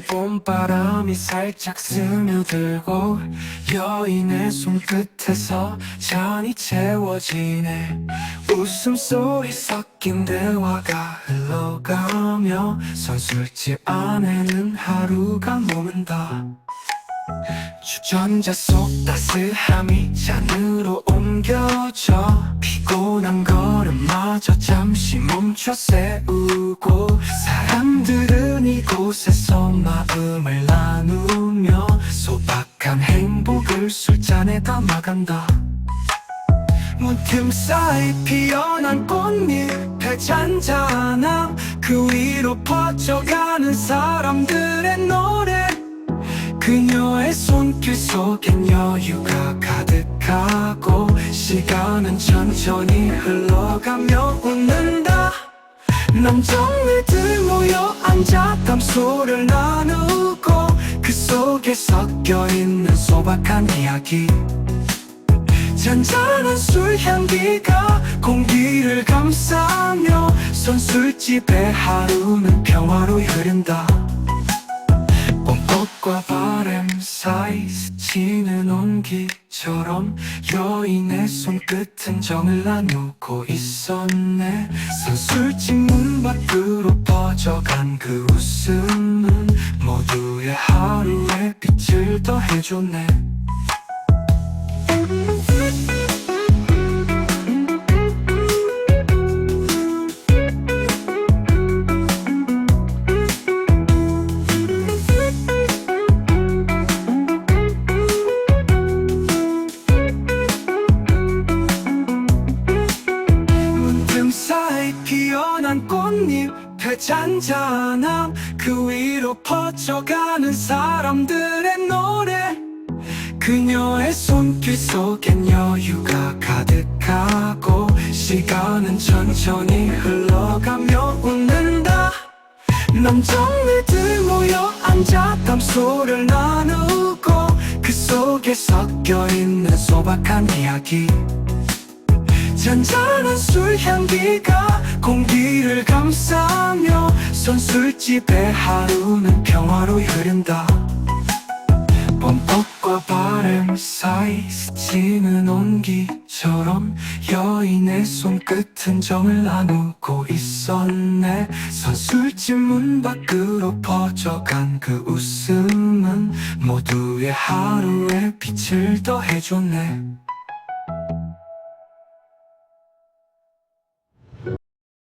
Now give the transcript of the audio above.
봄바람이 살짝 스며들고 여인의 손끝에서 잔이 채워지네. 웃음소리 섞인 대화가 흘러가며 선술집 안에는 하루가 머문다 주전자 속 따스함이 잔으로 옮겨져 피곤한 걸음마저 잠시 멈춰 세우고 사람들은 이곳에서 마음을 나누며 소박한 행복을 술잔에 담아간다. 문틈 사이 피어난 꽃잎의 잔잔함 그 위로 퍼져가는 사람들의 노래 그녀의 손길 속엔 여유가 가득하고 시간은 천천히 흘러가며 웃는다. 남정네들 모여 앉아 담소를 나누고 그 속에 섞여있는 소박한 이야기. 잔잔한 술 향기가 공기를 감싸며 선술집의 하루는 평화로 흐른다. 봄 꽃과 바람 사이 스치는 온기처럼 여인의 손끝은 정을 나누고 있었네. 선술집 문 밖으로 퍼져간 그 웃음은 모두의 하루에 빛을 더해줬네 잔잔함 그 위로 퍼져가는 사람들의 노래. 그녀의 손길 속엔 여유가 가득하고 시간은 천천히 흘러가며 웃는다. 남정네들 모여 앉아 담소를 나누고 그 속에 섞여있는 소박한 이야기 잔잔한 술 향기가 공기를 감싸며 선술집의 하루는 평화로 흐른다. 봄꽃과 바람 사이 스치는 온기처럼 여인의 손끝은 정을 나누고 있었네. 선술집 문 밖으로 퍼져간 그 웃음은 모두의 하루에 빛을 더해줬네